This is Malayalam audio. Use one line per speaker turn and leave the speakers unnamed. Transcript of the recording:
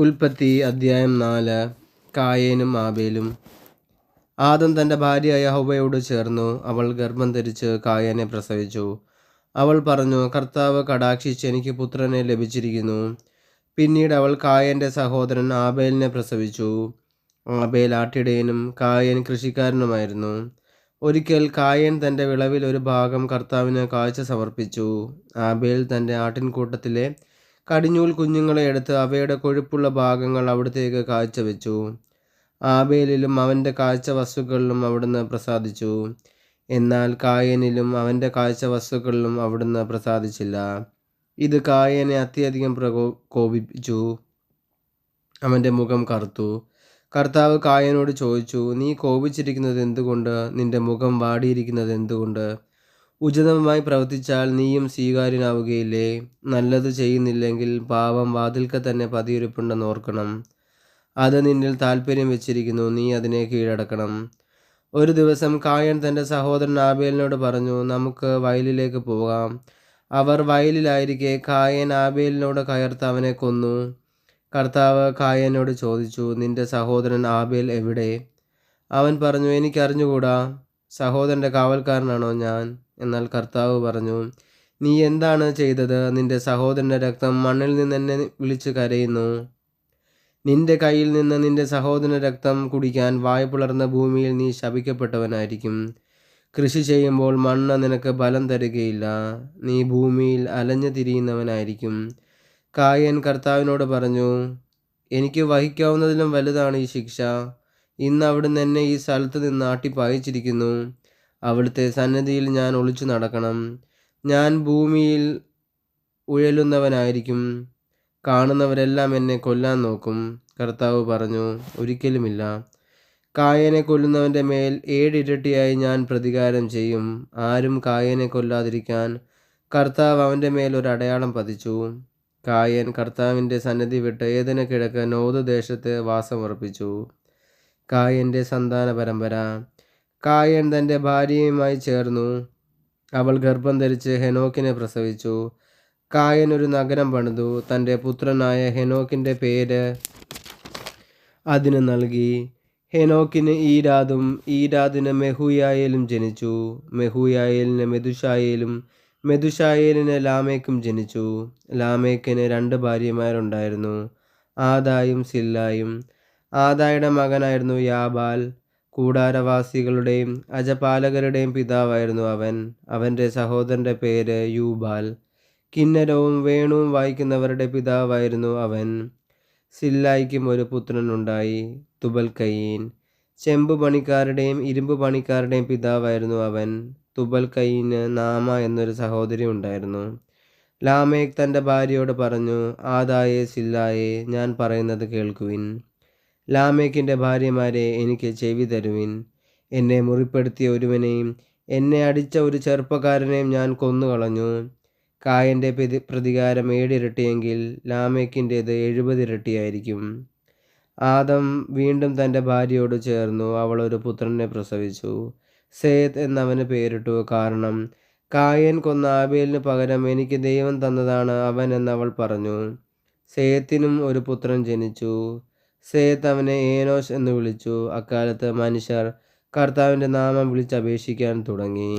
ഉൽപ്പത്തി അധ്യായം നാല്. കായേനും ആബേലും. ആദം തന്റെ ഭാര്യയായ ഹൗവയോട് ചേർന്നു. അവൾ ഗർഭം ധരിച്ച് കായനെ പ്രസവിച്ചു. അവൾ പറഞ്ഞു കർത്താവ് കടാക്ഷിച്ച് എനിക്ക് പുത്രനെ ലഭിച്ചിരിക്കുന്നു. പിന്നീട് അവൾ കായന്റെ സഹോദരൻ ആബേലിനെ പ്രസവിച്ചു. ആബേൽ ആട്ടിടയനും കായൻ കൃഷിക്കാരനുമായിരുന്നു. ഒരിക്കൽ കായൻ തന്റെ വിളവിൽ ഒരു ഭാഗം കർത്താവിന് കാഴ്ച സമർപ്പിച്ചു. ആബേൽ തന്റെ ആട്ടിൻകൂട്ടത്തിലെ കടിഞ്ഞൂൽ കുഞ്ഞുങ്ങളെ എടുത്ത് അവയുടെ കൊഴുപ്പുള്ള ഭാഗങ്ങൾ അവിടത്തേക്ക് കാഴ്ചവെച്ചു. ആബേലിലും അവന്റെ കാഴ്ച വസ്തുക്കളിലും അവിടുന്ന് പ്രസാദിച്ചു. എന്നാൽ കായനിലും അവന്റെ കാഴ്ച വസ്തുക്കളിലും അവിടുന്ന് പ്രസാദിച്ചില്ല. ഇത് കായനെ അത്യധികം പ്രകോ കോപിപ്പിച്ചു. അവന്റെ മുഖം കറുത്തു. കർത്താവ് കായനോട് ചോദിച്ചു നീ കോപിച്ചിരിക്കുന്നത് എന്തുകൊണ്ട്? നിന്റെ മുഖം വാടിയിരിക്കുന്നത് എന്തുകൊണ്ട്? ഉചിതമായി പ്രവർത്തിച്ചാൽ നീയും സ്വീകാര്യനാവുകയില്ലേ? നല്ലത് ചെയ്യുന്നില്ലെങ്കിൽ പാപം വാതിൽക്ക തന്നെ പതിയിരിപ്പുണ്ടെന്ന് ഓർക്കണം. അത് നിന്നിൽ താല്പര്യം വെച്ചിരിക്കുന്നു നീ അതിനെ കീഴടക്കണം. ഒരു ദിവസം കായൻ തന്റെ സഹോദരൻ ആബേലിനോട് പറഞ്ഞു നമുക്ക് വയലിലേക്ക് പോകാം. അവർ വയലിലായിരിക്കെ കായൻ ആബേലിനോട് കയർത്ത് അവനെ കൊന്നു. കർത്താവ് കായനോട് ചോദിച്ചു നിന്റെ സഹോദരൻ ആബേൽ എവിടെ? അവൻ പറഞ്ഞു എനിക്കറിഞ്ഞുകൂടാ. സഹോദരന്റെ കാവൽക്കാരനാണോ ഞാൻ? എന്നാൽ കർത്താവ് പറഞ്ഞു നീ എന്താണ് ചെയ്തത്? നിന്റെ സഹോദരന്റെ രക്തം മണ്ണിൽ നിന്ന് എന്നെ വിളിച്ചു കരയുന്നു. നിന്റെ കയ്യിൽ നിന്ന് നിന്റെ സഹോദരന്റെ രക്തം കുടിക്കാൻ വായ പുലർന്ന ഭൂമിയിൽ നീ ശപിക്കപ്പെട്ടവനായിരിക്കും. കൃഷി ചെയ്യുമ്പോൾ മണ്ണ് നിനക്ക് ബലം തരുകയില്ല. നീ ഭൂമിയിൽ അലഞ്ഞു തിരിയുന്നവനായിരിക്കും. കായൻ കർത്താവിനോട് പറഞ്ഞു എനിക്ക് വഹിക്കാവുന്നതിലും വലുതാണ് ഈ ശിക്ഷ. ഇന്ന് അവിടുന്ന് എന്നെ ഈ സ്ഥലത്ത് നിന്ന് ആട്ടിപ്പായിച്ചിരിക്കുന്നു. അവിടുത്തെ സന്നദ്ധിയിൽ ഞാൻ ഒളിച്ചു നടക്കണം. ഞാൻ ഭൂമിയിൽ ഉഴലുന്നവനായിരിക്കും കാണുന്നവരെല്ലാം എന്നെ കൊല്ലാൻ നോക്കും. കർത്താവ് പറഞ്ഞു ഒരിക്കലുമില്ല. കായനെ കൊല്ലുന്നവന്റെ മേൽ ഏഴിരട്ടിയായി ഞാൻ പ്രതികാരം ചെയ്യും. ആരും കായനെ കൊല്ലാതിരിക്കാൻ കർത്താവ് അവന്റെ മേൽ ഒരു അടയാളം പതിച്ചു. കായൻ കർത്താവിന്റെ സന്നദ്ധി വിട്ട് ഏതിന് കിഴക്ക് നോതുദേശത്ത് വാസമുറപ്പിച്ചു. കായന്റെ സന്താന പരമ്പര കായൻ തന്റെ ഭാര്യയുമായി ചേർന്നു. അവൾ ഗർഭം ധരിച്ച് ഹെനോക്കിനെ പ്രസവിച്ചു. കായൻ ഒരു നഗരം പണിതു. തന്റെ പുത്രനായ ഹെനോക്കിന്റെ പേര് അതിന് നൽകി. ഹെനോക്കിന് ഈരാദും ഈരാദിന് മെഹുയായേലും ജനിച്ചു. മെഹുയായേലിന് മെതുഷായേലും മെതുഷായേലിന് ലാമേക്കും ജനിച്ചു. ലാമേക്കിന് രണ്ട് ഭാര്യമാരുണ്ടായിരുന്നു. ആദായും സില്ലായും. ആദായുടെ മകനായിരുന്നു യാബാൽ. കൂടാരവാസികളുടെയും അജപാലകരുടെയും പിതാവായിരുന്നു അവൻ. അവന്റെ സഹോദരന്റെ പേര് യൂബാൽ. കിന്നരവും വേണുവും വായിക്കുന്നവരുടെ പിതാവായിരുന്നു അവൻ. സില്ലായിക്കും ഒരു പുത്രനുണ്ടായി തുബൽ കയ്യീൻ ചെമ്പ് പണിക്കാരുടെയും ഇരുമ്പ് പണിക്കാരുടെയും പിതാവായിരുന്നു അവൻ. തുബൽ കയ്യീന് നാമ എന്നൊരു സഹോദരി ഉണ്ടായിരുന്നു. ലാമേക് തന്റെ ഭാര്യയോട് പറഞ്ഞു ആദായേ സില്ലായേ ഞാൻ പറയുന്നത് കേൾക്കുവിൻ. ലാമേക്കിന്റെ ഭാര്യമാരെ എനിക്ക് ചെവി തരുവിൻ. എന്നെ മുറിപ്പെടുത്തിയ ഒരുവനെയും എന്നെ അടിച്ച ഒരു ചെറുപ്പക്കാരനെയും ഞാൻ കൊന്നുകളഞ്ഞു. കായന്റെ പ്രതി പ്രതികാരം ഏഴിരട്ടിയെങ്കിൽ ലാമേക്കിന്റേത് എഴുപതിരട്ടിയായിരിക്കും. ആദം വീണ്ടും തന്റെ ഭാര്യയോട് ചേർന്നു. അവൾ ഒരു പുത്രനെ പ്രസവിച്ചു. സേത്ത് എന്നവന് പേരിട്ടു. കാരണം കായൻ കൊന്ന ആബേലിന് പകരം എനിക്ക് ദൈവം തന്നതാണ് അവൻ എന്നവൾ പറഞ്ഞു. സേത്തിനും ഒരു പുത്രൻ ജനിച്ചു. സേത്ത് അവനെ ഏനോസ് എന്ന് വിളിച്ചു. അക്കാലത്ത് മനുഷ്യർ കർത്താവിന്റെ നാമം വിളിച്ചപേക്ഷിക്കാൻ തുടങ്ങി.